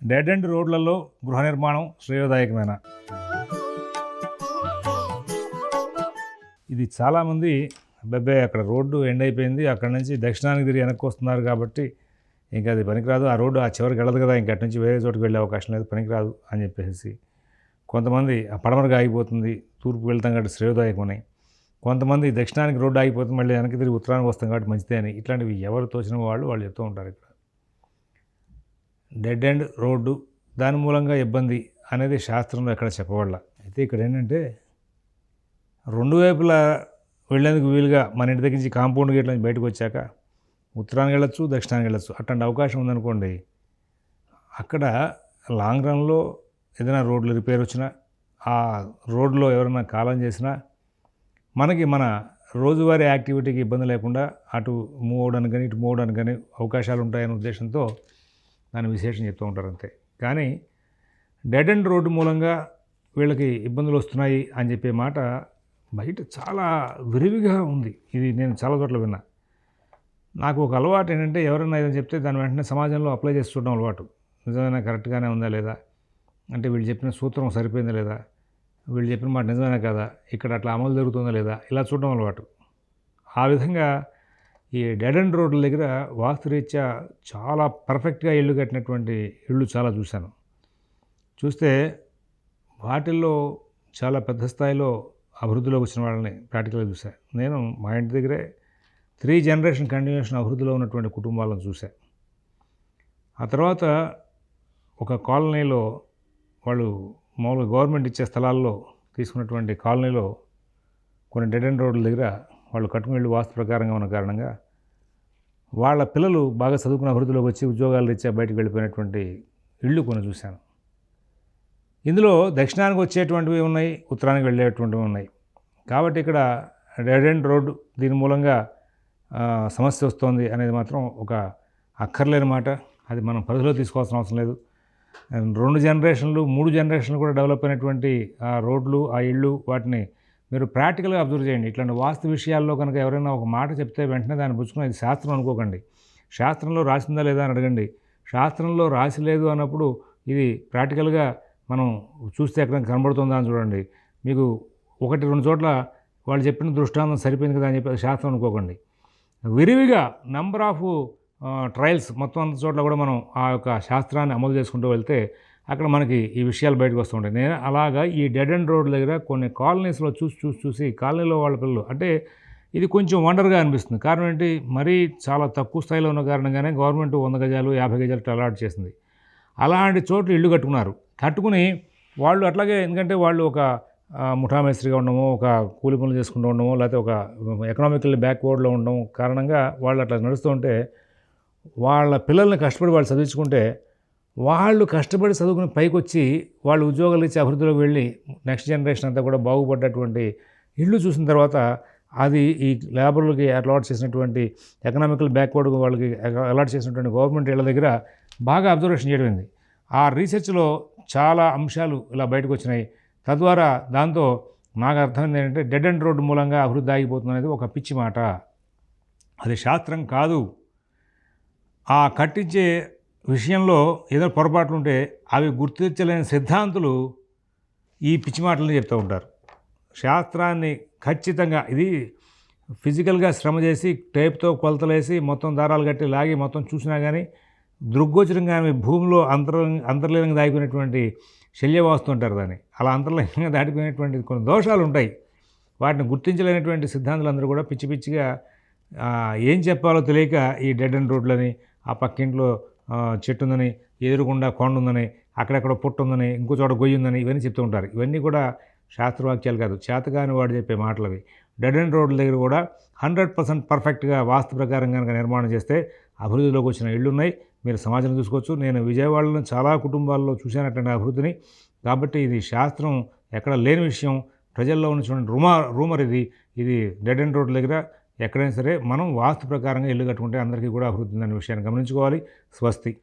Dead and రోడ్లలో గృహ నిర్మాణం శ్రేయోదాయకమైన? ఇది చాలామంది అబ్బాయి అక్కడ రోడ్డు ఎండ్ అయిపోయింది అక్కడ నుంచి దక్షిణానికి తిరిగి వెనక్కి వస్తున్నారు కాబట్టి ఇంకా అది పనికిరాదు. ఆ రోడ్డు ఆ చివరికి వెళ్ళదు కదా ఇంకా అటు నుంచి వేరే చోటుకి వెళ్ళే అవకాశం లేదు పనికిరాదు అని చెప్పేసి. కొంతమంది ఆ పడమరగా ఆగిపోతుంది తూర్పు వెళ్తాం కాబట్టి శ్రేయోదాయకమని. కొంతమంది దక్షిణానికి రోడ్డు ఆగిపోతుంది మళ్ళీ వెనక్కి తిరిగి ఉత్తరానికి వస్తాం కాబట్టి మంచిదే అని. ఇట్లాంటివి ఎవరు తోచిన వాళ్ళు వాళ్ళు చెప్తూ ఉంటారు ఇక్కడ. డెడ్ ఎండ్ రోడ్డు దాని మూలంగా ఇబ్బంది అనేది శాస్త్రంలో ఎక్కడ చెప్పబడాల. అయితే ఇక్కడ ఏంటంటే రెండు వైపులా వెళ్ళేందుకు వీలుగా మన ఇంటి దగ్గర నుంచి కాంపౌండ్ గేట్ల నుంచి బయటకు వచ్చాక ఉత్తరానికి వెళ్ళచ్చు దక్షిణానికి వెళ్ళచ్చు. అట్లాంటి అవకాశం ఉందనుకోండి అక్కడ లాంగ్ రన్లో ఏదైనా రోడ్లు రిపేర్ వచ్చినా ఆ రోడ్లో ఎవరైనా కాలం చేసినా మనకి మన రోజువారీ యాక్టివిటీకి ఇబ్బంది లేకుండా అటు మూవ్ అవడానికి కానీ ఇటు మూవ్ అవడానికి కానీ అవకాశాలు ఉంటాయనే ఉద్దేశంతో దాని విశేషం చెప్తూ ఉంటారు అంతే. కానీ డెడ్ అండ్ రోడ్డు మూలంగా వీళ్ళకి ఇబ్బందులు వస్తున్నాయి అని చెప్పే మాట బయట చాలా విరివిగా ఉంది. ఇది నేను చాలా చోట్ల విన్నా. నాకు ఒక అలవాటు ఏంటంటే ఎవరైనా ఏదైనా చెప్తే దాని వెంటనే సమాజంలో అప్లై చేసి చూడడం అలవాటు. నిజమైనా కరెక్ట్గానే ఉందా లేదా? అంటే వీళ్ళు చెప్పిన సూత్రం సరిపోయిందా లేదా? వీళ్ళు చెప్పిన మాట నిజమైనా కదా? ఇక్కడ అట్లా అమలు జరుగుతుందా లేదా? ఇలా చూడడం అలవాటు. ఆ విధంగా ఈ డెడ్ అండ్ రోడ్ల దగ్గర వాస్తురీత్యా చాలా పర్ఫెక్ట్గా ఇల్లు కట్టినటువంటి ఇళ్ళు చాలా చూశాను. చూస్తే వాటిల్లో చాలా పెద్ద స్థాయిలో అభివృద్ధిలోకి వచ్చిన వాళ్ళని ప్రాక్టికల్గా చూశాను నేను మా ఇంటి దగ్గరే త్రీ జనరేషన్ కంటిన్యూషన్ అభివృద్ధిలో ఉన్నటువంటి కుటుంబాలను చూశాను ఆ తర్వాత ఒక కాలనీలో వాళ్ళు మామూలుగా గవర్నమెంట్ ఇచ్చే స్థలాల్లో తీసుకున్నటువంటి కాలనీలో కొన్ని డెడ్ అండ్ రోడ్ల దగ్గర వాళ్ళు కట్టుకుని వెళ్ళి వాస్తు ప్రకారంగా ఉన్న కారణంగా వాళ్ళ పిల్లలు బాగా చదువుకున్న అభివృద్ధిలోకి వచ్చి ఉద్యోగాలు ఇచ్చే బయటకు వెళ్ళిపోయినటువంటి ఇళ్ళు కొన్ని చూశాను. ఇందులో దక్షిణానికి వచ్చేటువంటివి ఉన్నాయి ఉత్తరానికి వెళ్ళేటువంటివి ఉన్నాయి. కాబట్టి ఇక్కడ రెడ్ అండ్ రోడ్డు దీని మూలంగా సమస్య వస్తుంది అనేది మాత్రం ఒక అక్కర్లేని మాట. అది మనం పరిధిలో తీసుకోవాల్సిన అవసరం లేదు. రెండు జనరేషన్లు మూడు జనరేషన్లు కూడా డెవలప్ అయినటువంటి ఆ రోడ్లు ఆ ఇళ్ళు వాటిని మీరు ప్రాక్టికల్గా అబ్జర్వ్ చేయండి. ఇట్లాంటి వాస్తు విషయాల్లో కనుక ఎవరైనా ఒక మాట చెప్తే వెంటనే దాన్ని పుచ్చుకుని శాస్త్రం అనుకోకండి. శాస్త్రంలో రాసిందా లేదా అని అడగండి. శాస్త్రంలో రాసి లేదు అన్నప్పుడు ఇది ప్రాక్టికల్గా మనం చూస్తే ఎక్కడ కనబడుతుందా అని చూడండి. మీకు ఒకటి రెండు చోట్ల వాళ్ళు చెప్పిన దృష్టాంతం సరిపోయింది కదా అని చెప్పి శాస్త్రం అనుకోకండి. విరివిగా నంబర్ ఆఫ్ ట్రయల్స్ మొత్తం అంత చోట్ల కూడా మనం ఆ యొక్క శాస్త్రాన్ని అమలు చేసుకుంటూ వెళ్తే అక్కడ మనకి ఈ విషయాలు బయటకు వస్తూ ఉంటాయి. నేను అలాగా ఈ డెడ్ అండ్ రోడ్ దగ్గర కొన్ని కాలనీస్లో చూసి చూసి చూసి కాలనీలో వాళ్ళ పిల్లలు అంటే ఇది కొంచెం వండర్గా అనిపిస్తుంది. కారణం ఏంటి? మరీ చాలా తక్కువ స్థాయిలో ఉన్న కారణంగానే గవర్నమెంట్ వంద గజాలు యాభై గజాలు అలాట్ చేసింది. అలాంటి చోట్ల ఇల్లు కట్టుకున్నారు. కట్టుకుని వాళ్ళు అట్లాగే ఎందుకంటే వాళ్ళు ఒక ముఠామేస్త్రిగా ముఠా ఒక కూలి పనులు చేసుకుంటూ ఉండడమో లేకపోతే ఒక ఎకనామికల్ బ్యాక్వర్డ్లో ఉండడం కారణంగా వాళ్ళు అట్లా నడుస్తూ ఉంటే వాళ్ళ పిల్లల్ని కష్టపడి వాళ్ళు చదివించుకుంటే వాళ్ళు కష్టపడి చదువుకుని పైకి వచ్చి వాళ్ళు ఉద్యోగాలు ఇచ్చి అభివృద్ధిలోకి వెళ్ళి నెక్స్ట్ జనరేషన్ అంతా కూడా బాగుపడ్డటువంటి ఇళ్ళు చూసిన తర్వాత అది ఈ లేబర్లకి అలాట్ చేసినటువంటి ఎకనామికల్ బ్యాక్వర్డ్ వాళ్ళకి అలాట్ చేసినటువంటి గవర్నమెంట్ ఇళ్ళ దగ్గర బాగా అబ్జర్వేషన్ చేయడమైంది ఆ రీసెర్చ్లో చాలా అంశాలు ఇలా బయటకు వచ్చినాయి. తద్వారా దాంతో నాకు అర్థమైంది ఏంటంటే డెడ్ అండ్ రోడ్డు మూలంగా అభివృద్ధి ఆగిపోతుంది అనేది ఒక పిచ్చి మాట. అది శాస్త్రం కాదు. ఆ కట్టించే విషయంలో ఏదో పొరపాట్లు ఉంటే అవి గుర్తించలేని సిద్ధాంతులు ఈ పిచ్చి మాటలను చెప్తూ ఉంటారు. శాస్త్రాన్ని ఖచ్చితంగా ఇది ఫిజికల్గా శ్రమ చేసి టేప్తో కొలతలేసి మొత్తం దారాలు కట్టి లాగి మొత్తం చూసినా కానీ దృగ్గోచరంగా ఆమె భూమిలో అంతర్ అంతర్లీనంగా దాగిపోయినటువంటి శల్యవాస్తు ఉంటారు దాన్ని. అలా అంతర్లీనంగా దాటిపోయినటువంటి కొన్ని దోషాలు ఉంటాయి వాటిని గుర్తించలేనటువంటి సిద్ధాంతులు అందరూ కూడా పిచ్చి పిచ్చిగా ఏం చెప్పాలో తెలియక ఈ డెడ్ అండ్ రోడ్లని ఆ పక్కింట్లో చెట్టు ఉందని ఎదురుకుండా కొండ ఉందని అక్కడెక్కడ పుట్టు ఉందని ఇంకో చోట గొయ్యి ఉందని ఇవన్నీ చెప్తూ ఉంటారు. ఇవన్నీ కూడా శాస్త్రవాక్యాలు కాదు. చేతగాని వాడు చెప్పే మాటలవి. డెడ్ అండ్ రోడ్ల దగ్గర కూడా హండ్రెడ్ పర్సెంట్ పర్ఫెక్ట్గా వాస్తు ప్రకారం కనుక నిర్మాణం చేస్తే అభివృద్ధిలోకి వచ్చిన ఇళ్ళు ఉన్నాయి మీరు సమాజం చూసుకోవచ్చు. నేను విజయవాడలో చాలా కుటుంబాల్లో చూశానటువంటి అభివృద్ధిని. కాబట్టి ఇది శాస్త్రం ఎక్కడ లేని విషయం. ప్రజల్లో ఉన్నటువంటి రూమర్ రూమర్ ఇది. ఇది డెడ్ అండ్ రోడ్ దగ్గర ఎక్కడైనా సరే మనం వాస్తు ప్రకారంగా ఇల్లు కట్టుకుంటే అందరికీ కూడా అభివృద్ధి ఉందనే విషయాన్ని గమనించుకోవాలి. స్వస్తి.